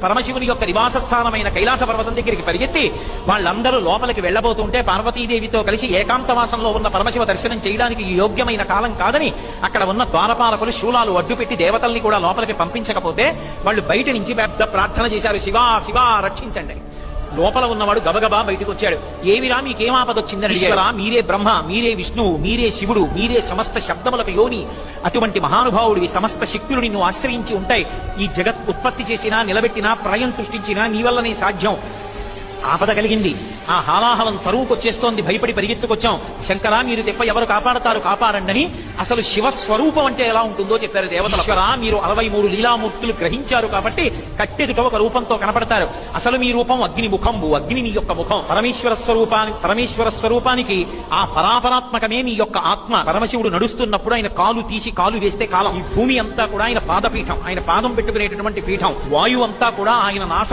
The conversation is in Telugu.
పరమశివుని యొక్క నివాస స్థానమైన కైలాస పర్వతం దగ్గరికి పరిగెత్తి వాళ్ళందరూ లోపలికి వెళ్ళబోతుంటే పార్వతీదేవితో కలిసి ఏకాంతవాసంలో ఉన్న పరమశివ దర్శనం చేయడానికి యోగ్యమైన కాలం కాదని అక్కడ ఉన్న ద్వారపాలకులు శూలాలు అడ్డుపెట్టి దేవతల్ని కూడా లోపలికి పంపించకపోతే వాళ్ళు బయట నుంచి పెద్ద ప్రార్థన చేశారు శివా శివా రక్షించండి. లోపల ఉన్నవాడు గబగబా బయటకు వచ్చాడు ఏమిరా మీకేం ఆపదొచ్చిందని ఈశ్వరా మీరే బ్రహ్మ మీరే విష్ణువు మీరే శివుడు మీరే సమస్త శబ్దములకు యోని. అటువంటి మహానుభావుడివి సమస్త శక్తులు నిన్ను ఆశ్రయించి ఉంటాయి. ఈ జగత్ ఉత్పత్తి చేసినా నిలబెట్టినా ప్రళయం సృష్టించినా నీ వల్లనే సాధ్యం. ఆపద కలిగింది. ఆ హాలాహలం తరువుకొచ్చేస్తోంది భయపడి పరిగెత్తుకొచ్చాం. శంకరా మీరు తెప్ప ఎవరు కాపాడతారు కాపాడండి అసలు శివ స్వరూపం అంటే ఎలా ఉంటుందో చెప్పారు దేవతలరా మీరు అరవై మూడు లీలామూర్తులు గ్రహించారు కాబట్టి కట్టెదుట ఒక రూపంతో కనపడతారు. అసలు మీ రూపం అగ్ని ముఖంబు అగ్ని మీ యొక్క ముఖం. పరమేశ్వర స్వరూపానికి పరమేశ్వర స్వరూపానికి ఆ పరాపరాత్మకమే మీ యొక్క ఆత్మ. పరమశివుడు నడుస్తున్నప్పుడు ఆయన కాలు తీసి కాలు వేస్తే కాలం. ఈ భూమి అంతా కూడా ఆయన పాదపీఠం ఆయన పాదం పెట్టుకునేటటువంటి పీఠం. వాయువు అంతా కూడా ఆయన నాసా